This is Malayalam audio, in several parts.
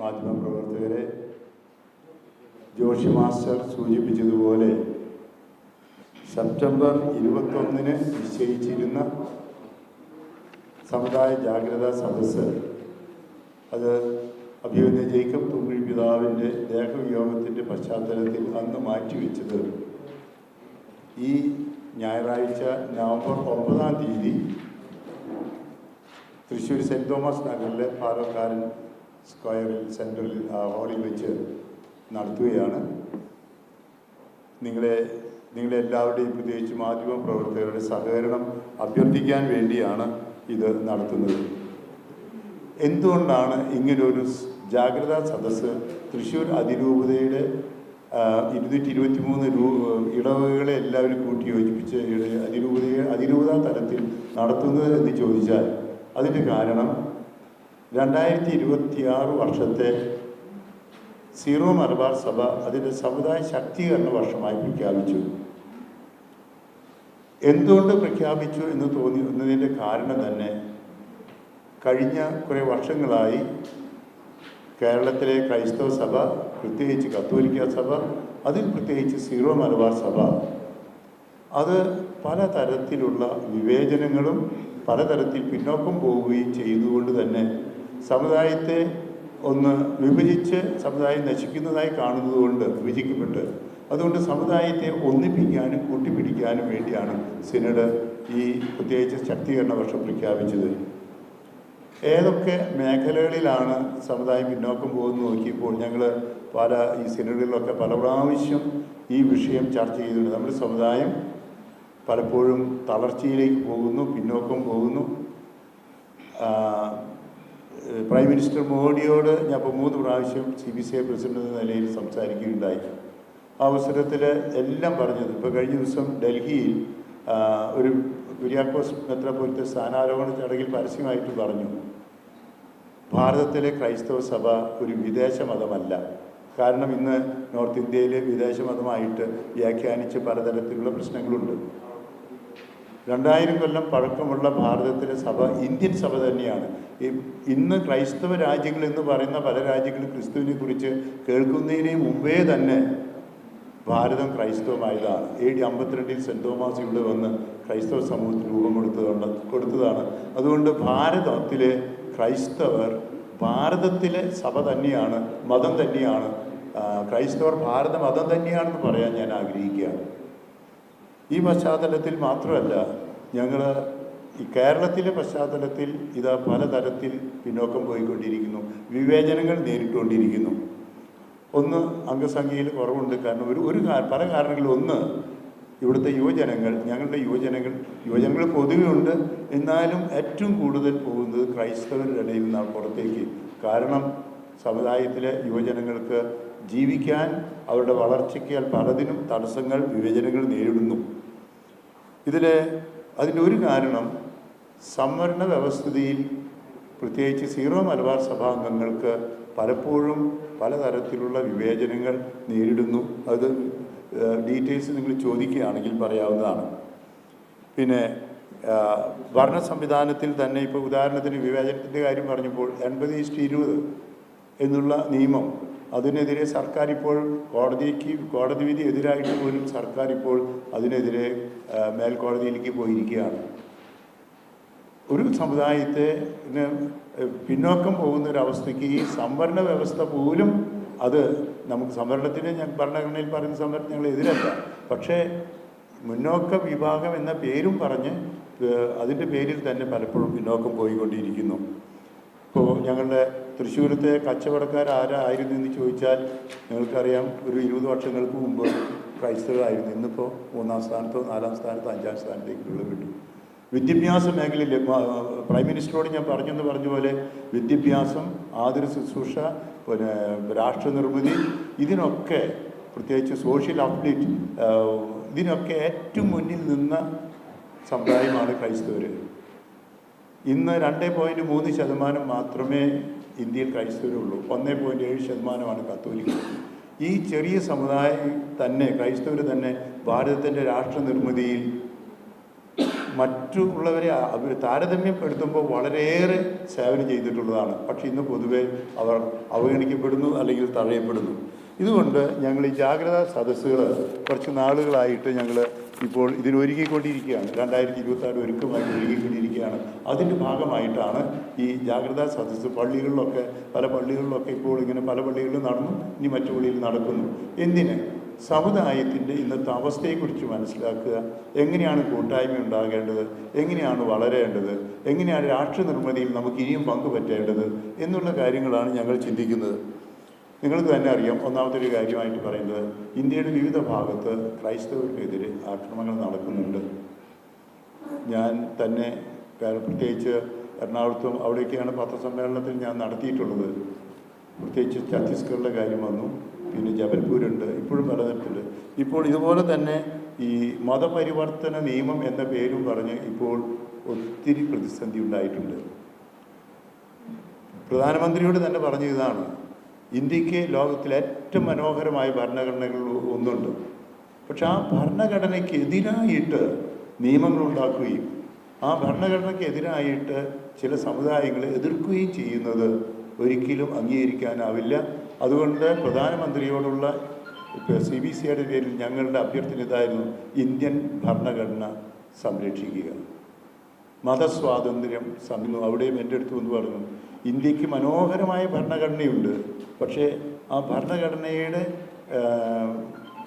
മാധ്യമപ്രവർത്തകരെ ജോഷി മാസ്റ്റർ സൂചിപ്പിച്ചതുപോലെ സെപ്റ്റംബർ ഇരുപത്തൊന്നിന് നിശ്ചയിച്ചിരുന്ന സമുദായ ജാഗ്രതാ സദസ്സ്. അത് അഭിമന്യ ജേക്കബ് തുമ്പി പിതാവിന്റെ ദേഹവിയോഗത്തിന്റെ പശ്ചാത്തലത്തിൽ അന്ന് മാറ്റിവെച്ചത്. ഈ ഞായറാഴ്ച നവംബർ ഒമ്പതാം തീയതി തൃശ്ശൂർ സെന്റ് തോമസ് നഗറിലെ പാലക്കാരൻ സ്ക്വയറിൽ സെൻട്രൽ ഹാളിൽ വെച്ച് നടത്തുകയാണ്. നിങ്ങളെ നിങ്ങളെല്ലാവരുടെയും പ്രത്യേകിച്ച് മാധ്യമ പ്രവർത്തകരുടെ സഹകരണം അഭ്യർത്ഥിക്കാൻ വേണ്ടിയാണ് ഇത് നടത്തുന്നത്. എന്തുകൊണ്ടാണ് ഇങ്ങനൊരു ജാഗ്രതാ സദസ്സ് തൃശ്ശൂർ അതിരൂപതയുടെ ഇരുന്നൂറ്റി ഇരുപത്തി മൂന്ന് രൂ ഇടവകളെ എല്ലാവരും കൂട്ടി യോജിപ്പിച്ച് അതിരൂപതയെ അതിരൂപതാ തലത്തിൽ നടത്തുന്നത് എന്ന് ചോദിച്ചാൽ അതിന്റെ കാരണം രണ്ടായിരത്തി ഇരുപത്തി ആറ് വർഷത്തെ സീറോ മലബാർ സഭ അതിന്റെ സമുദായ ശാക്തീകരണ വർഷമായി പ്രഖ്യാപിച്ചു. എന്തുകൊണ്ട് പ്രഖ്യാപിച്ചു എന്ന് തോന്നി എന്നതിന്റെ കാരണം തന്നെ കഴിഞ്ഞ കുറേ വർഷങ്ങളായി കേരളത്തിലെ ക്രൈസ്തവ സഭ പ്രത്യേകിച്ച് കത്തോലിക്ക സഭ അതിൽ പ്രത്യേകിച്ച് സീറോ മലബാർ സഭ. അത് പലതരത്തിലുള്ള വിവേചനങ്ങളും പലതരത്തിൽ പിന്നോക്കം പോവുകയും ചെയ്തുകൊണ്ട് തന്നെ സമുദായത്തെ ഒന്ന് വിഭജിച്ച് സമുദായം നശിക്കുന്നതായി കാണുന്നതുകൊണ്ട് വിഭജിക്കപ്പെട്ട് അതുകൊണ്ട് സമുദായത്തെ ഒന്നിപ്പിക്കാനും കൂട്ടിപ്പിടിക്കാനും വേണ്ടിയാണ് സിനഡ് ഈ പ്രത്യേകിച്ച് ശക്തീകരണ വർഷം പ്രഖ്യാപിച്ചത്. ഏതൊക്കെ മേഖലകളിലാണ് സമുദായം പിന്നോക്കം പോകുന്നത് നോക്കിയപ്പോൾ ഞങ്ങൾ പല ഈ സിനഡുകളിലൊക്കെ പല പ്രാവശ്യം ഈ വിഷയം ചർച്ച ചെയ്തിട്ടുണ്ട്. നമ്മുടെ സമുദായം പലപ്പോഴും തളർച്ചയിലേക്ക് പോകുന്നു പിന്നോക്കം പോകുന്നു. പ്രൈം മിനിസ്റ്റർ മോഡിയോട് ഞാൻ ഇപ്പോൾ മൂന്ന് പ്രാവശ്യം C B C I president എന്ന നിലയിൽ സംസാരിക്കുകയുണ്ടായി. ആ അവസരത്തിൽ എല്ലാം പറഞ്ഞത് ഇപ്പോൾ കഴിഞ്ഞ ദിവസം ഡൽഹിയിൽ ഒരു കുര്യാക്കോസ് മെത്രാപോലത്തെ സ്ഥാനാരോഹണ ചടങ്ങിൽ പരസ്യമായിട്ട് പറഞ്ഞു. ഭാരതത്തിലെ ക്രൈസ്തവ സഭ ഒരു വിദേശ മതമല്ല. കാരണം ഇന്ന് നോർത്ത് ഇന്ത്യയിലെ വിദേശ മതമായിട്ട് വ്യാഖ്യാനിച്ച് പലതരത്തിലുള്ള പ്രശ്നങ്ങളുണ്ട്. രണ്ടായിരം കൊല്ലം പഴക്കമുള്ള ഭാരതത്തിലെ സഭ ഇന്ത്യൻ സഭ തന്നെയാണ്. ഇന്ന് ക്രൈസ്തവ രാജ്യങ്ങൾ എന്ന് പറയുന്ന പല രാജ്യങ്ങളും ക്രിസ്തുവിനെ കുറിച്ച് കേൾക്കുന്നതിന് മുമ്പേ തന്നെ ഭാരതം ക്രൈസ്തവമായതാണ്. എ ഡി അമ്പത്തിരണ്ടിൽ സെന്റ് തോമസ് ഇവിടെ വന്ന് ക്രൈസ്തവ സമൂഹത്തിന് രൂപം കൊടുത്തതാണ്. കൊടുത്തതാണ് അതുകൊണ്ട് ഭാരതത്തിലെ ക്രൈസ്തവർ ഭാരതത്തിലെ സഭ തന്നെയാണ് മതം തന്നെയാണ്. ക്രൈസ്തവർ ഭാരത മതം തന്നെയാണെന്ന് പറയാൻ ഞാൻ ആഗ്രഹിക്കുകയാണ്. ഈ പശ്ചാത്തലത്തിൽ മാത്രമല്ല ഞങ്ങൾ ഈ കേരളത്തിലെ പശ്ചാത്തലത്തിൽ ഇത് പലതരത്തിൽ പിന്നോക്കം പോയിക്കൊണ്ടിരിക്കുന്നു. വിവേചനങ്ങൾ നേരിട്ടുകൊണ്ടിരിക്കുന്നു. ഒന്ന് അംഗസംഖ്യയിൽ കുറവുണ്ട്. കാരണം ഒരു ഒരു പല കാരണങ്ങളിൽ ഒന്ന് ഇവിടുത്തെ യുവജനങ്ങൾ ഞങ്ങളുടെ യുവജനങ്ങൾ യുവജനങ്ങൾ പൊതുവെ ഉണ്ട്. എന്നാലും ഏറ്റവും കൂടുതൽ പോകുന്നത് ക്രൈസ്തവരുടെ ഇടയിൽ നിന്നാണ് പുറത്തേക്ക്. കാരണം സമുദായത്തിലെ യുവജനങ്ങൾക്ക് ജീവിക്കാൻ അവരുടെ വളർച്ചയ്ക്ക് പലതിനും തടസ്സങ്ങൾ വിവേചനങ്ങൾ നേരിടുന്നു. ഇതിൽ അതിന്റെ ഒരു കാരണം സംവരണ വ്യവസ്ഥിതിയിൽ പ്രത്യേകിച്ച് സീറോ മലബാർ സഭാംഗങ്ങൾക്ക് പലപ്പോഴും പലതരത്തിലുള്ള വിവേചനങ്ങൾ നേരിടുന്നു. അത് ഡീറ്റെയിൽസ് നിങ്ങൾ ചോദിക്കുകയാണെങ്കിൽ പറയാവുന്നതാണ്. പിന്നെ ഭരണ സംവിധാനത്തിൽ തന്നെ ഇപ്പോൾ ഉദാഹരണത്തിന് വിവേചനത്തിന്റെ കാര്യം പറഞ്ഞപ്പോൾ എൺപത് ഈസ്റ്റ് ഇരുപത് എന്നുള്ള നിയമം അതിനെതിരെ സർക്കാർ ഇപ്പോൾ കോടതിക്ക് കോടതി വിധി എതിരായിട്ട് പോലും സർക്കാർ ഇപ്പോൾ അതിനെതിരെ മേൽക്കോടതിയിലേക്ക് പോയിരിക്കുകയാണ്. ഒരു സമുദായത്തെ പിന്നോക്കം പോകുന്ന ഒരു അവസ്ഥയ്ക്ക് ഈ സംവരണ വ്യവസ്ഥ പോലും അത് നമുക്ക് സംവരണത്തിന് ഞാൻ ഭരണഘടനയിൽ പറയുന്ന സംവരണം ഞങ്ങൾ എതിരല്ല. പക്ഷേ മുന്നോക്ക വിഭാഗം എന്ന പേരും പറഞ്ഞ് അതിന്റെ പേരിൽ തന്നെ പലപ്പോഴും പിന്നോക്കം പോയിക്കൊണ്ടിരിക്കുന്നു. ഇപ്പോൾ ഞങ്ങളുടെ തൃശ്ശൂരത്തെ കച്ചവടക്കാർ ആരായിരുന്നു എന്ന് ചോദിച്ചാൽ ഞങ്ങൾക്കറിയാം ഒരു ഇരുപത് വർഷങ്ങൾക്ക് മുമ്പ് ക്രൈസ്തവരായിരുന്നു. ഇന്നിപ്പോൾ മൂന്നാം സ്ഥാനത്തോ നാലാം സ്ഥാനത്തോ അഞ്ചാം സ്ഥാനത്തേക്കുള്ള കിട്ടും വിദ്യാഭ്യാസ മേഖലയിൽ പ്രൈം മിനിസ്റ്ററോട് ഞാൻ പറഞ്ഞെന്ന് പറഞ്ഞ പോലെ വിദ്യാഭ്യാസം ആതുര ശുശ്രൂഷ പിന്നെ രാഷ്ട്രനിർമ്മിതി ഇതിനൊക്കെ പ്രത്യേകിച്ച് സോഷ്യൽ അപ്ഡേറ്റ് ഇതിനൊക്കെ ഏറ്റവും മുന്നിൽ നിന്ന സമുദായമാണ് ക്രൈസ്തവർ ഇന്ന് രണ്ട് പോയിന്റ് മൂന്ന് ശതമാനം മാത്രമേ ഇന്ത്യയിൽ ക്രൈസ്തവരുള്ളൂ. ഒന്ന് പോയിന്റ് ഏഴ് ശതമാനമാണ് കത്തോലിക്ക. ഈ ചെറിയ സമുദായം തന്നെ ക്രൈസ്തവർ തന്നെ ഭാരതത്തിന്റെ രാഷ്ട്ര മറ്റുള്ളവരെ അവർ താരതമ്യപ്പെടുത്തുമ്പോൾ വളരെയേറെ സേവനം ചെയ്തിട്ടുള്ളതാണ്. പക്ഷേ ഇന്ന് പൊതുവെ അവർ അവഗണിക്കപ്പെടുന്നു അല്ലെങ്കിൽ തഴയപ്പെടുന്നു ഇതുകൊണ്ട് ഞങ്ങൾ ഈ ജാഗ്രതാ സദസ്സുകൾ കുറച്ച് നാളുകളായിട്ട് ഞങ്ങൾ ഇപ്പോൾ ഇതിനൊരുങ്ങിക്കൊണ്ടിരിക്കുകയാണ് രണ്ടായിരത്തി ഇരുപത്തി ആറ് ഒരുക്കമായിട്ട് ഒരുങ്ങിക്കൊണ്ടിരിക്കുകയാണ്. അതിന്റെ ഭാഗമായിട്ടാണ് ഈ ജാഗ്രതാ സദസ്സ് പള്ളികളിലൊക്കെ പല പള്ളികളിലൊക്കെ ഇപ്പോൾ ഇങ്ങനെ പല പള്ളികളിലും നടന്നു ഇനി മറ്റു പള്ളിയിൽ നടക്കുന്നു. എന്തിന്? സമുദായത്തിന്റെ ഇന്നത്തെ അവസ്ഥയെക്കുറിച്ച് മനസ്സിലാക്കുക. എങ്ങനെയാണ് കൂട്ടായ്മ ഉണ്ടാകേണ്ടത്? എങ്ങനെയാണ് വളരേണ്ടത്? എങ്ങനെയാണ് രാഷ്ട്ര നിർമ്മിതിയിൽ നമുക്ക് ഇനിയും പങ്കുപറ്റേണ്ടത്? എന്നുള്ള കാര്യങ്ങളാണ് ഞങ്ങൾ ചിന്തിക്കുന്നത്. നിങ്ങൾക്ക് തന്നെ അറിയാം ഒന്നാമത്തെ ഒരു കാര്യമായിട്ട് പറയുന്നത് ഇന്ത്യയുടെ വിവിധ ഭാഗത്ത് ക്രൈസ്തവർക്കെതിരെ ആക്രമണങ്ങൾ നടക്കുന്നുണ്ട്. ഞാൻ തന്നെ പ്രത്യേകിച്ച് എറണാകുളത്തും അവിടെയൊക്കെയാണ് പത്രസമ്മേളനത്തിൽ ഞാൻ നടത്തിയിട്ടുള്ളത്. പ്രത്യേകിച്ച് ഛത്തീസ്ഗഡിലെ കാര്യം വന്നു പിന്നെ ജബൽപൂരുണ്ട് ഇപ്പോഴും പലതരത്തിലുണ്ട് ഇപ്പോൾ ഇതുപോലെ തന്നെ ഈ മതപരിവർത്തന നിയമം എന്ന പേരും പറഞ്ഞ് ഇപ്പോൾ ഒത്തിരി പ്രതിസന്ധി ഉണ്ടായിട്ടുണ്ട്. പ്രധാനമന്ത്രിയോട് തന്നെ പറഞ്ഞ ഇതാണ്. ഇന്ത്യയ്ക്ക് ലോകത്തിലെ ഏറ്റവും മനോഹരമായ ഭരണഘടനകൾ ഒന്നുണ്ട്. പക്ഷെ ആ ഭരണഘടനയ്ക്ക് എതിരായിട്ട് നിയമങ്ങൾ ഉണ്ടാക്കുകയും ആ ഭരണഘടനയ്ക്ക് എതിരായിട്ട് ചില സമുദായങ്ങളെ എതിർക്കുകയും ചെയ്യുന്നത് ഒരിക്കലും അംഗീകരിക്കാനാവില്ല. അതുകൊണ്ട് പ്രധാനമന്ത്രിയോടുള്ള സി ബി സിയുടെ പേരിൽ ഞങ്ങളുടെ അഭ്യർത്ഥന ഇതായിരുന്നു ഇന്ത്യൻ ഭരണഘടന സംരക്ഷിക്കുക. മതസ്വാതന്ത്ര്യം സമയം അവിടെയും എന്റെ അടുത്ത് വന്ന് പറഞ്ഞു ഇന്ത്യയ്ക്ക് മനോഹരമായ ഭരണഘടനയുണ്ട്. പക്ഷേ ആ ഭരണഘടനയുടെ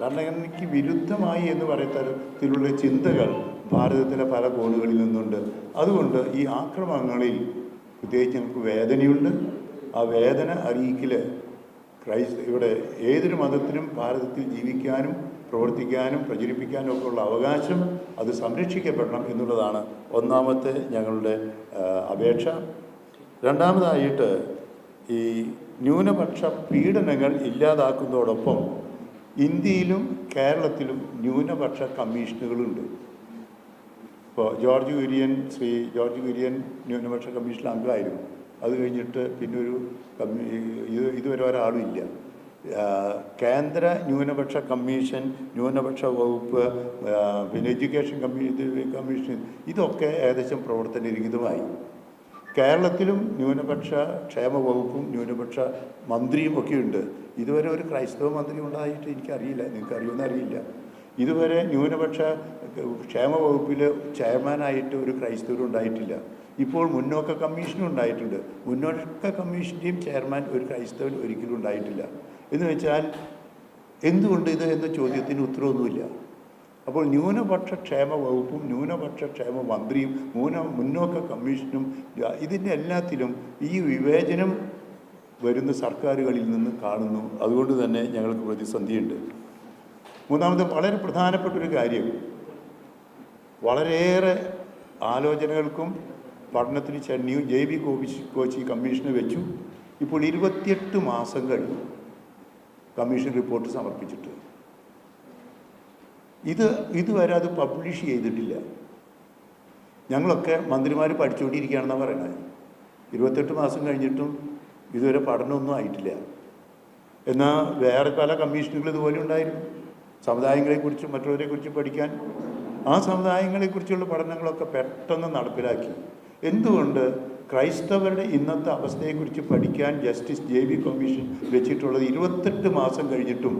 ഭരണഘടനയ്ക്ക് വിരുദ്ധമായി എന്ന് പറയത്തരത്തിലുള്ള ചിന്തകൾ ഭാരതത്തിലെ പല കോണുകളിൽ നിന്നുണ്ട്. അതുകൊണ്ട് ഈ ആക്രമണങ്ങളിൽ പ്രത്യേകിച്ച് ഞങ്ങൾക്ക് വേദനയുണ്ട്. ആ വേദന അറിയിക്കൽ ക്രൈസ്ത ഇവിടെ ഏതൊരു മതത്തിനും ഭാരതത്തിൽ ജീവിക്കാനും പ്രവർത്തിക്കാനും പ്രചരിപ്പിക്കാനും ഒക്കെ ഉള്ള അവകാശം അത് സംരക്ഷിക്കപ്പെടണം എന്നുള്ളതാണ് ഒന്നാമത്തെ ഞങ്ങളുടെ അപേക്ഷ. രണ്ടാമതായിട്ട് ഈ ന്യൂനപക്ഷ പീഡനങ്ങൾ ഇല്ലാതാക്കുന്നതോടൊപ്പം ഇന്ത്യയിലും കേരളത്തിലും ന്യൂനപക്ഷ കമ്മീഷനുകളുണ്ട്. ഇപ്പോൾ ജോർജ് കുര്യൻ ശ്രീ ജോർജ് കുര്യൻ ന്യൂനപക്ഷ കമ്മീഷൻ അംഗമായിരുന്നു. അത് കഴിഞ്ഞിട്ട് പിന്നെ ഒരു കമ്മീ ഇത് ഇതുവരെ ഒരാളും ഇല്ല. കേന്ദ്ര ന്യൂനപക്ഷ കമ്മീഷൻ ന്യൂനപക്ഷ വകുപ്പ് പിന്നെ എഡ്യൂക്കേഷൻ കമ്മീ കമ്മീഷൻ ഇതൊക്കെ ഏകദേശം പ്രവർത്തനരഹിതമായി കേരളത്തിലും ന്യൂനപക്ഷ ക്ഷേമ വകുപ്പും ന്യൂനപക്ഷ മന്ത്രിയും ഒക്കെ ഉണ്ട് ഇതുവരെ ഒരു ക്രൈസ്തവ മന്ത്രി ഉണ്ടായിട്ട് എനിക്കറിയില്ല. നിങ്ങൾക്ക് അറിയുമെന്ന് അറിയില്ല. ഇതുവരെ ന്യൂനപക്ഷ ക്ഷേമ വകുപ്പിൽ ചെയർമാനായിട്ട് ഒരു ക്രൈസ്തവരും ഉണ്ടായിട്ടില്ല. ഇപ്പോൾ മുന്നോക്ക കമ്മീഷനും ഉണ്ടായിട്ടുണ്ട്. മുന്നോക്ക കമ്മീഷന്റെയും ചെയർമാൻ ഒരു ക്രൈസ്തവൻ ഒരിക്കലും ഉണ്ടായിട്ടില്ല. എന്ന് വെച്ചാൽ എന്തുകൊണ്ട് ഇത് എന്ന ചോദ്യത്തിന് ഉത്തരവൊന്നുമില്ല? അപ്പോൾ ന്യൂനപക്ഷ ക്ഷേമ വകുപ്പും ന്യൂനപക്ഷ ക്ഷേമ മന്ത്രിയും മൂന മുന്നോക്ക കമ്മീഷനും ഇതിന്റെ എല്ലാത്തിലും ഈ വിവേചനം വരുന്ന സർക്കാരുകളിൽ നിന്ന് കാണുന്നു. അതുകൊണ്ട് തന്നെ ഞങ്ങൾക്ക് പ്രതിസന്ധിയുണ്ട്. മൂന്നാമത് വളരെ പ്രധാനപ്പെട്ട ഒരു കാര്യം. വളരെയേറെ ആലോചനകൾക്കും പഠനത്തിന് ന്യൂ ജെ ബി കോച്ചി കോച്ചി കമ്മീഷന് വെച്ചു. ഇപ്പോൾ ഇരുപത്തിയെട്ട് മാസങ്ങൾ കമ്മീഷൻ റിപ്പോർട്ട് സമർപ്പിച്ചിട്ട് ഇത് ഇതുവരെ അത് പബ്ലിഷ് ചെയ്തിട്ടില്ല. ഞങ്ങളൊക്കെ മന്ത്രിമാർ പഠിച്ചുകൊണ്ടിരിക്കുകയാണെന്നാണ് പറയണത്. ഇരുപത്തെട്ട് മാസം കഴിഞ്ഞിട്ടും ഇതുവരെ പഠനമൊന്നും ആയിട്ടില്ല. എന്നാൽ വേറെ പല കമ്മീഷനുകൾ ഇതുപോലെ ഉണ്ടായിരുന്നു. സമുദായങ്ങളെക്കുറിച്ചും മറ്റുള്ളവരെക്കുറിച്ചും പഠിക്കാൻ. ആ സമുദായങ്ങളെക്കുറിച്ചുള്ള പഠനങ്ങളൊക്കെ പെട്ടെന്ന് നടപ്പിലാക്കി. എന്തുകൊണ്ട് ക്രൈസ്തവരുടെ ഇന്നത്തെ അവസ്ഥയെക്കുറിച്ച് പഠിക്കാൻ ജസ്റ്റിസ് ജെ കമ്മീഷൻ വെച്ചിട്ടുള്ളത് ഇരുപത്തെട്ട് മാസം കഴിഞ്ഞിട്ടും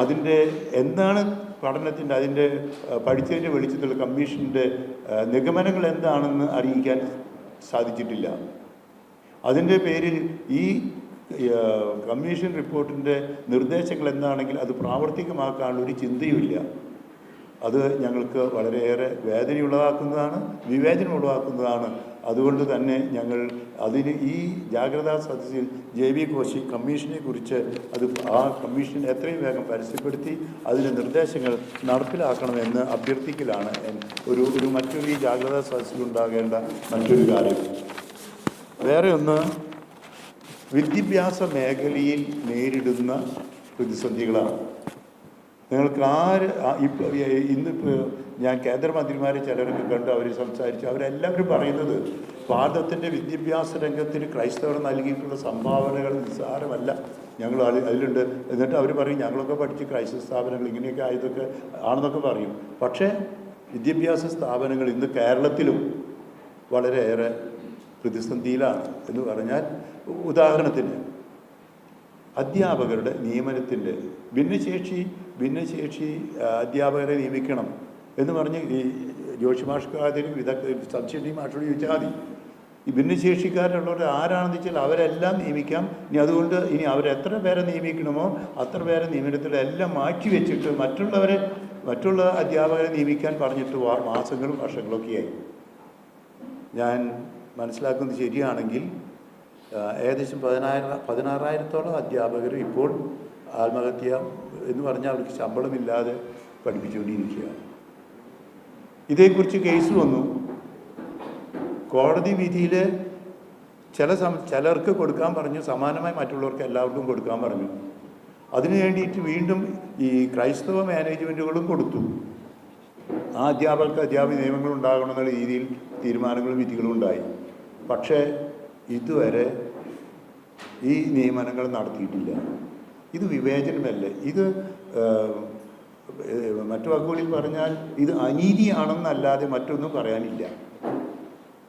അതിന്റെ എന്താണ് പഠനത്തിന്റെ അതിന്റെ പഠിച്ചതിന്റെ വെളിച്ചത്തിലുള്ള കമ്മീഷന്റെ നിഗമനങ്ങൾ എന്താണെന്ന് അറിയിക്കാൻ സാധിച്ചിട്ടില്ല. അതിന്റെ പേരിൽ ഈ കമ്മീഷൻ റിപ്പോർട്ടിന്റെ നിർദ്ദേശങ്ങൾ എന്താണെങ്കിൽ അത് പ്രാവർത്തികമാക്കാനുള്ള ഒരു ചിന്തയുമില്ല. അത് ഞങ്ങൾക്ക് വളരെയേറെ വേദനയുള്ളതാക്കുന്നതാണ് വിവേചനം ഉളവാക്കുന്നതാണ് അതുകൊണ്ട് തന്നെ ഞങ്ങൾ അതിന് ഈ ജാഗ്രതാ സദസ്സിൽ ജെ വി കോശി കമ്മീഷനെ കുറിച്ച് അത് ആ കമ്മീഷൻ എത്രയും വേഗം പരസ്യപ്പെടുത്തി അതിന്റെ നിർദ്ദേശങ്ങൾ നടപ്പിലാക്കണമെന്ന് അഭ്യർത്ഥിക്കലാണ് ഒരു ഒരു മറ്റൊരു ഈ ജാഗ്രതാ സദസ്സിൽ ഉണ്ടാകേണ്ട മറ്റൊരു കാര്യം. വേറെ ഒന്ന് വിദ്യാഭ്യാസ മേഖലയിൽ നേരിടുന്ന പ്രതിസന്ധികളാണ്. നിങ്ങൾക്ക് ആര് ഇന്നിപ്പോൾ ഞാൻ കേന്ദ്രമന്ത്രിമാരെ ചിലരൊക്കെ കണ്ട് അവർ സംസാരിച്ചു അവരെല്ലാവരും പറയുന്നത് ഭാരതത്തിന്റെ വിദ്യാഭ്യാസ രംഗത്തിന് ക്രൈസ്തവർ നൽകിയിട്ടുള്ള സംഭാവനകൾ നിസ്സാരമല്ല. ഞങ്ങൾ അതിലുണ്ട്. എന്നിട്ട് അവർ പറയും ഞങ്ങളൊക്കെ പഠിച്ച് ക്രൈസ്തവ സ്ഥാപനങ്ങൾ ഇങ്ങനെയൊക്കെ ആയതൊക്കെ ആണെന്നൊക്കെ പറയും. പക്ഷേ വിദ്യാഭ്യാസ സ്ഥാപനങ്ങൾ ഇന്ന് കേരളത്തിലും വളരെയേറെ പ്രതിസന്ധിയിലാണ് എന്ന് പറഞ്ഞാൽ ഉദാഹരണത്തിന് അധ്യാപകരുടെ നിയമനത്തിന്റെ ഭിന്നശേഷി ഭിന്നശേഷി അധ്യാപകരെ നിയമിക്കണം എന്ന് പറഞ്ഞ് ഈ ജോഷി മാഷ്ക്കാതിനും വിദഗ്ധ സബ്സിഡി മാഷോട് ചോദിച്ചാൽ മതി. ഈ ഭിന്നശേഷിക്കാരുള്ളവർ ആരാണെന്ന് വെച്ചാൽ അവരെല്ലാം നിയമിക്കാം. ഇനി അതുകൊണ്ട് ഇനി അവരെത്ര പേരെ നിയമിക്കണമോ അത്ര പേരെ നിയമനത്തിലെല്ലാം മാറ്റി വെച്ചിട്ട് മറ്റുള്ളവരെ മറ്റുള്ള അധ്യാപകരെ നിയമിക്കാൻ പറഞ്ഞിട്ട് മാസങ്ങളും വർഷങ്ങളൊക്കെയായി ഞാൻ മനസ്സിലാക്കുന്നത് ശരിയാണെങ്കിൽ ഏകദേശം പതിനായിരം പതിനാറായിരത്തോളം അധ്യാപകർ ഇപ്പോൾ ആത്മഹത്യ എന്ന് പറഞ്ഞാൽ അവർക്ക് ശമ്പളമില്ലാതെ പഠിപ്പിച്ചുകൊണ്ടിരിക്കുകയാണ് ഇതേക്കുറിച്ച് കേസ് വന്നു. കോടതി വിധിയിൽ ചില സം ചിലർക്ക് കൊടുക്കാൻ പറഞ്ഞു. സമാനമായി മറ്റുള്ളവർക്ക് എല്ലാവർക്കും കൊടുക്കാൻ പറഞ്ഞു. അതിനു വേണ്ടിയിട്ട് വീണ്ടും ഈ ക്രൈസ്തവ മാനേജ്മെന്റുകളും കൊടുത്തു. ആ അധ്യാപകർക്ക് അധ്യാപക നിയമങ്ങൾ ഉണ്ടാകണമെന്നുള്ള രീതിയിൽ തീരുമാനങ്ങളും വിധികളും ഉണ്ടായി. പക്ഷേ ഇതുവരെ ഈ നിയമനങ്ങൾ നടത്തിയിട്ടില്ല. ഇത് വിവേചനമല്ലേ? ഇത് മറ്റു വാക്കുകളിൽ പറഞ്ഞാൽ ഇത് അനീതിയാണെന്നല്ലാതെ മറ്റൊന്നും പറയാനില്ല.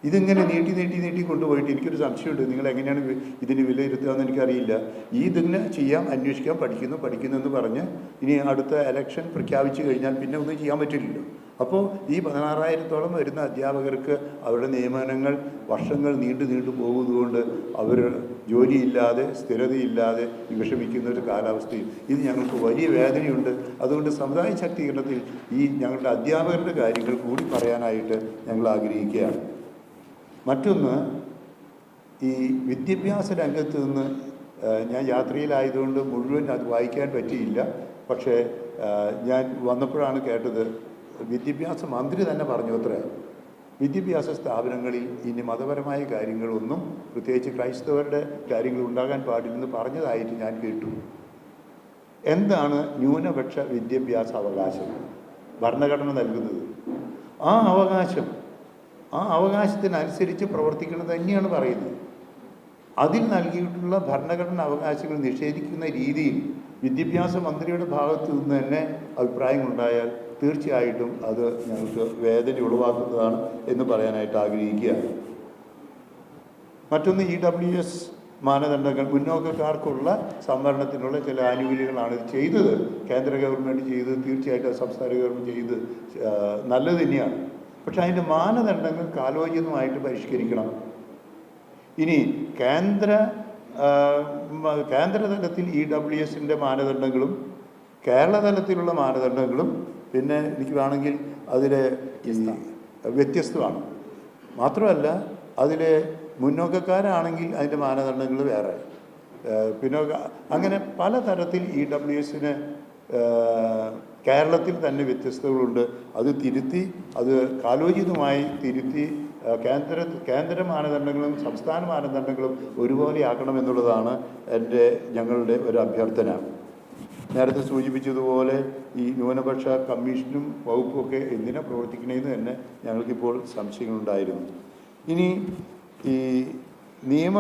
ഇതിങ്ങനെ നീട്ടി നീട്ടി നീട്ടി കൊണ്ടുപോയിട്ട് എനിക്കൊരു സംശയമുണ്ട്. നിങ്ങൾ എങ്ങനെയാണ് ഇതിന് വിലയിരുത്തുക എന്ന് എനിക്കറിയില്ല. ഈ ഇതിങ്ങനെ ചെയ്യാം അന്വേഷിക്കാം പഠിക്കുന്നു പഠിക്കുന്നു എന്ന് പറഞ്ഞ് ഇനി അടുത്ത എലക്ഷൻ പ്രഖ്യാപിച്ചു കഴിഞ്ഞാൽ പിന്നെ ഒന്നും ചെയ്യാൻ പറ്റില്ലല്ലോ. അപ്പോൾ ഈ പതിനാറായിരത്തോളം വരുന്ന അധ്യാപകർക്ക് അവരുടെ നിയമനങ്ങൾ വർഷങ്ങൾ നീണ്ടു നീണ്ടു പോകുന്നതുകൊണ്ട് അവർ ജോലിയില്ലാതെ സ്ഥിരതയില്ലാതെ വിഷമിക്കുന്ന ഒരു കാലാവസ്ഥയിൽ ഇത് ഞങ്ങൾക്ക് വലിയ വേദനയുണ്ട്. അതുകൊണ്ട് സമുദായ ശാക്തീകരണത്തിൽ ഈ ഞങ്ങളുടെ അധ്യാപകരുടെ കാര്യങ്ങൾ കൂടി പറയാനായിട്ട് ഞങ്ങൾ ആഗ്രഹിക്കുകയാണ്. മറ്റൊന്ന് ഈ വിദ്യാഭ്യാസ രംഗത്ത് നിന്ന് ഞാൻ യാത്രയിലായതുകൊണ്ട് മുഴുവൻ അത് വായിക്കാൻ പറ്റിയില്ല. പക്ഷേ ഞാൻ വന്നപ്പോഴാണ് കേട്ടത് വിദ്യാഭ്യാസ മന്ത്രി തന്നെ പറഞ്ഞു അത്ര. വിദ്യാഭ്യാസ സ്ഥാപനങ്ങളിൽ ഇനി മതപരമായ കാര്യങ്ങളൊന്നും പ്രത്യേകിച്ച് ക്രൈസ്തവരുടെ കാര്യങ്ങൾ ഉണ്ടാകാൻ പാടില്ലെന്ന് പറഞ്ഞതായിട്ട് ഞാൻ കേട്ടു. എന്താണ് ന്യൂനപക്ഷ വിദ്യാഭ്യാസ അവകാശം? ഭരണഘടന നൽകുന്നത്. ആ അവകാശം ആ അവകാശത്തിനനുസരിച്ച് പ്രവർത്തിക്കണം തന്നെയാണ് പറയുന്നത്. അതിൽ നൽകിയിട്ടുള്ള ഭരണഘടന അവകാശങ്ങൾ നിഷേധിക്കുന്ന രീതിയിൽ വിദ്യാഭ്യാസ മന്ത്രിയുടെ ഭാഗത്തു നിന്ന് തന്നെ അഭിപ്രായങ്ങളുണ്ടായാൽ തീർച്ചയായിട്ടും അത് ഞങ്ങൾക്ക് വേദന ഉളവാക്കുന്നതാണ് എന്ന് പറയാനായിട്ട് ആഗ്രഹിക്കുകയാണ്. മറ്റൊന്ന് ഇ ഡബ്ല്യു എസ് മാനദണ്ഡങ്ങൾ മുന്നോക്കക്കാർക്കുള്ള സംവരണത്തിനുള്ള ചില ആനുകൂല്യങ്ങളാണ് ഇത് ചെയ്തത്. കേന്ദ്ര ഗവൺമെന്റ് ചെയ്ത് തീർച്ചയായിട്ടും സംസ്ഥാന ഗവൺമെന്റ് ചെയ്ത് നല്ലത് തന്നെയാണ്. പക്ഷെ അതിന്റെ മാനദണ്ഡങ്ങൾ കാലോചിതമായിട്ട് പരിഷ്കരിക്കണം. ഇനി കേന്ദ്ര കേന്ദ്രതലത്തിൽ കേന്ദ്ര തലത്തിൽ ഇ ഡബ്ല്യു എസിന്റെ മാനദണ്ഡങ്ങളും കേരള തലത്തിലുള്ള മാനദണ്ഡങ്ങളും പിന്നെ എനിക്ക് വേണമെങ്കിൽ അതിലെ ഈ വ്യത്യസ്തമാണ്. മാത്രമല്ല അതിലെ മുന്നോക്കക്കാരാണെങ്കിൽ അതിന്റെ മാനദണ്ഡങ്ങൾ വേറെ. പിന്നോക്ക അങ്ങനെ പലതരത്തിൽ ഇ ഡബ്ല്യു എസിന് കേരളത്തിൽ തന്നെ വ്യത്യസ്തതകളുണ്ട്. അത് തിരുത്തി അത് കാലോചിതമായി തിരുത്തി കേന്ദ്ര കേന്ദ്ര മാനദണ്ഡങ്ങളും സംസ്ഥാന മാനദണ്ഡങ്ങളും ഒരുപോലെ എന്നുള്ളതാണ് എന്റെ ഞങ്ങളുടെ ഒരു അഭ്യർത്ഥന. നേരത്തെ സൂചിപ്പിച്ചതുപോലെ ഈ ന്യൂനപക്ഷ കമ്മീഷനും വകുപ്പുമൊക്കെ എന്തിനാണ് എന്തിനാ പ്രവർത്തിക്കണേന്ന് തന്നെ ഞങ്ങൾക്കിപ്പോൾ സംശയങ്ങളുണ്ടായിരുന്നു. ഇനി ഈ നിയമ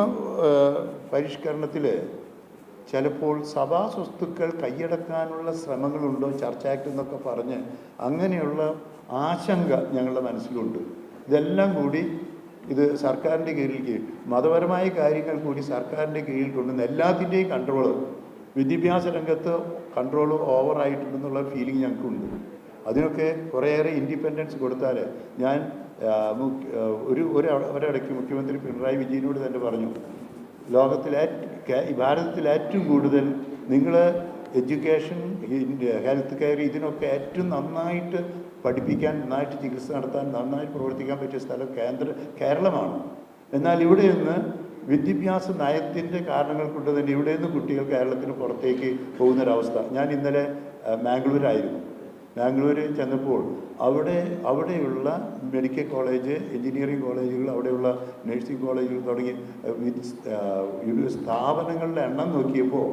പരിഷ്കരണത്തിൽ ചിലപ്പോൾ സഭാ സ്വത്തുക്കൾ കൈയടക്കാനുള്ള ശ്രമങ്ങളുണ്ടോ ചർച്ച ആക്ട് എന്നൊക്കെ പറഞ്ഞ് അങ്ങനെയുള്ള ആശങ്ക ഞങ്ങളുടെ മനസ്സിലുണ്ട്. ഇതെല്ലാം കൂടി ഇത് സർക്കാരിന്റെ കീഴിൽ കീഴിൽ മതപരമായ കാര്യങ്ങൾ കൂടി സർക്കാരിന്റെ കീഴിൽ കൊണ്ടുവന്ന് എല്ലാത്തിന്റെയും കൺട്രോൾ വിദ്യാഭ്യാസ രംഗത്ത് കൺട്രോൾ ഓവറായിട്ടുണ്ടെന്നുള്ള ഫീലിംഗ് ഞങ്ങൾക്കുണ്ട്. അതിനൊക്കെ കുറേയേറെ ഇൻഡിപെൻഡൻസ് കൊടുത്താൽ ഞാൻ ഒരു ഒരു ഒരിടയ്ക്ക് മുഖ്യമന്ത്രി പിണറായി വിജയനോട് തന്നെ പറഞ്ഞു ലോകത്തിലെ ഭാരതത്തിൽ ഏറ്റവും കൂടുതൽ നിങ്ങൾ എഡ്യൂക്കേഷൻ ഹെൽത്ത് കെയർ ഇതിനൊക്കെ ഏറ്റവും നന്നായിട്ട് പഠിപ്പിക്കാൻ നന്നായിട്ട് ചികിത്സ നടത്താൻ നന്നായിട്ട് പ്രവർത്തിക്കാൻ പറ്റിയ സ്ഥലം കേന്ദ്ര കേരളമാണ്. എന്നാൽ ഇവിടെ നിന്ന് വിദ്യാഭ്യാസ നയത്തിന്റെ കാരണങ്ങൾ കൊണ്ട് തന്നെ ഇവിടെ നിന്ന് കുട്ടികൾ കേരളത്തിന് പുറത്തേക്ക് പോകുന്നൊരവസ്ഥ. ഞാൻ ഇന്നലെ മാംഗ്ലൂരായിരുന്നു. ബാംഗ്ലൂർ ചെന്നപ്പോൾ അവിടെ അവിടെയുള്ള മെഡിക്കൽ കോളേജ് എഞ്ചിനീയറിംഗ് കോളേജുകൾ അവിടെയുള്ള നഴ്സിംഗ് കോളേജുകൾ തുടങ്ങി സ്ഥാപനങ്ങളുടെ എണ്ണം നോക്കിയപ്പോൾ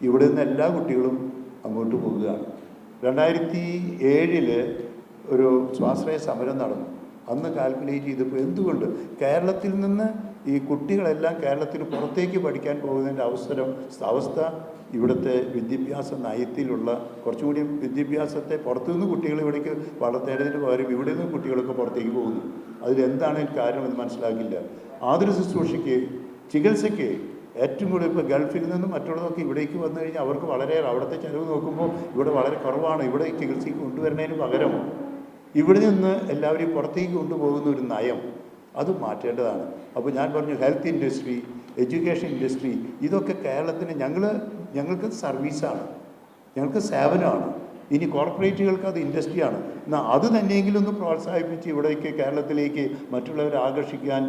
ഇവിടെ നിന്ന് എല്ലാ കുട്ടികളും അങ്ങോട്ട് പോവുകയാണ് രണ്ടായിരത്തി ഏഴിൽ ഒരു സ്വാശ്രയ സമരം നടന്നു. അന്ന് കാൽക്കുലേറ്റ് ചെയ്തപ്പോൾ എന്തുകൊണ്ട്? കേരളത്തിൽ നിന്ന് ഈ കുട്ടികളെല്ലാം കേരളത്തിന് പുറത്തേക്ക് പഠിക്കാൻ പോകുന്നതിന്റെ അവസരം അവസ്ഥ ഇവിടുത്തെ വിദ്യാഭ്യാസ നയത്തിലുള്ള കുറച്ചുകൂടി വിദ്യാഭ്യാസത്തെ പുറത്തുനിന്ന് കുട്ടികൾ ഇവിടേക്ക് വളർത്തേണ്ടതിന് പകരം ഇവിടെ നിന്ന് കുട്ടികളൊക്കെ പുറത്തേക്ക് പോകുന്നു. അതിലെന്താണ് കാരണം എന്ന് മനസ്സിലാക്കില്ല. ആതുര ശുശ്രൂഷയ്ക്ക് ചികിത്സയ്ക്ക് ഏറ്റവും കൂടുതൽ ഇപ്പോൾ ഗൾഫിൽ നിന്നും മറ്റുള്ളതൊക്കെ ഇവിടേക്ക് വന്നു കഴിഞ്ഞാൽ അവർക്ക് വളരെ അവിടുത്തെ ചിലവ് നോക്കുമ്പോൾ ഇവിടെ വളരെ കുറവാണ്. ഇവിടെ ചികിത്സയ്ക്ക് കൊണ്ടുവരുന്നതിന് പകരം ഇവിടെ നിന്ന് എല്ലാവരെയും പുറത്തേക്ക് കൊണ്ടുപോകുന്ന ഒരു നയം അത് മാറ്റേണ്ടതാണ്. അപ്പോൾ ഞാൻ പറഞ്ഞു ഹെൽത്ത് ഇൻഡസ്ട്രി എഡ്യൂക്കേഷൻ ഇൻഡസ്ട്രി ഇതൊക്കെ കേരളത്തിന് ഞങ്ങൾ ഞങ്ങൾക്ക് സർവീസാണ് ഞങ്ങൾക്ക് സേവനമാണ്. ഇനി കോർപ്പറേറ്റുകൾക്ക് അത് ഇൻഡസ്ട്രിയാണ്. എന്നാൽ അത് തന്നെയെങ്കിലും ഒന്ന് പ്രോത്സാഹിപ്പിച്ച് ഇവിടേക്ക് കേരളത്തിലേക്ക് മറ്റുള്ളവരെ ആകർഷിക്കാൻ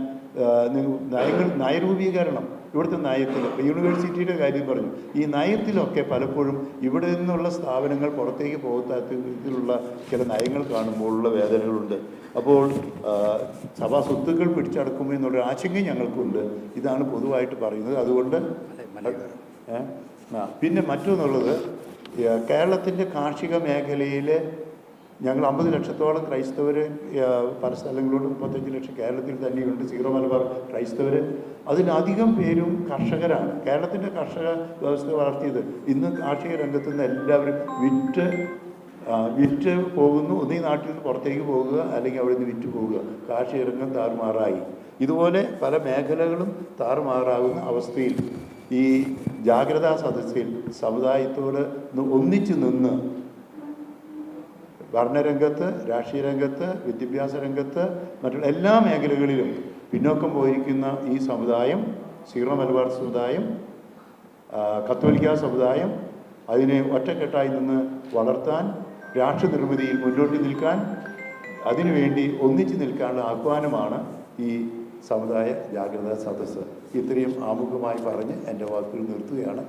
നയങ്ങൾ നയരൂപീകരണം. ഇവിടുത്തെ നയത്തിൽ ഇപ്പോൾ യൂണിവേഴ്സിറ്റിയുടെ കാര്യം പറഞ്ഞു. ഈ നയത്തിലൊക്കെ പലപ്പോഴും ഇവിടെ നിന്നുള്ള സ്ഥാപനങ്ങൾ പുറത്തേക്ക് പോകാത്ത രീതിയിലുള്ള ചില നയങ്ങൾ കാണുമ്പോഴുള്ള വേദനകളുണ്ട്. അപ്പോൾ സഭാ സ്വത്തുക്കൾ പിടിച്ചടക്കുമോ എന്നുള്ള ആശങ്ക ഞങ്ങൾക്കുണ്ട്. ഇതാണ് പൊതുവായിട്ട് പറയുന്നത്. അതുകൊണ്ട് പിന്നെ മറ്റൊന്നുള്ളത് കേരളത്തിന്റെ കാർഷിക മേഖലയിൽ ഞങ്ങൾ അമ്പത് ലക്ഷത്തോളം ക്രൈസ്തവർ പല സ്ഥലങ്ങളിലും മുപ്പത്തഞ്ച് ലക്ഷം കേരളത്തിൽ തന്നെയുണ്ട് സീറോ മലബാർ ക്രൈസ്തവർ അതിലധികം പേരും കർഷകരാണ്. കേരളത്തിന്റെ കർഷക വ്യവസ്ഥ വളർത്തിയത് ഇന്ന് കാർഷിക രംഗത്ത് നിന്ന് എല്ലാവരും വിറ്റ് വിറ്റ് പോകുന്നു. ഒന്നീ നാട്ടിൽ നിന്ന് പുറത്തേക്ക് പോകുക അല്ലെങ്കിൽ അവിടെ നിന്ന് വിറ്റ് പോകുക. കാർഷിക രംഗം താറുമാറായി. ഇതുപോലെ പല മേഖലകളും താറുമാറാകുന്ന അവസ്ഥയിൽ ഈ ജാഗ്രതാ സദസ്സിൽ സമുദായത്തോട് ഒന്നിച്ചു നിന്ന് ഭരണരംഗത്ത് രാഷ്ട്രീയ രംഗത്ത് വിദ്യാഭ്യാസ രംഗത്ത് മറ്റുള്ള എല്ലാ മേഖലകളിലും പിന്നോക്കം പോയിരിക്കുന്ന ഈ സമുദായം സീറോ മലബാർ സമുദായം കത്തോലിക്ക സമുദായം അതിനെ ഒറ്റക്കെട്ടായി നിന്ന് വളർത്താൻ രാഷ്ട്ര നിർമ്മിതിയിൽ മുന്നോട്ട് നിൽക്കാൻ അതിനുവേണ്ടി ഒന്നിച്ചു നിൽക്കാനുള്ള ആഹ്വാനമാണ് ഈ സമുദായ ജാഗ്രതാ സദസ്സ്. ഇത്രയും ആമുഖമായി പറഞ്ഞ് എന്റെ വാക്കുകൾ നിർത്തുകയാണ്.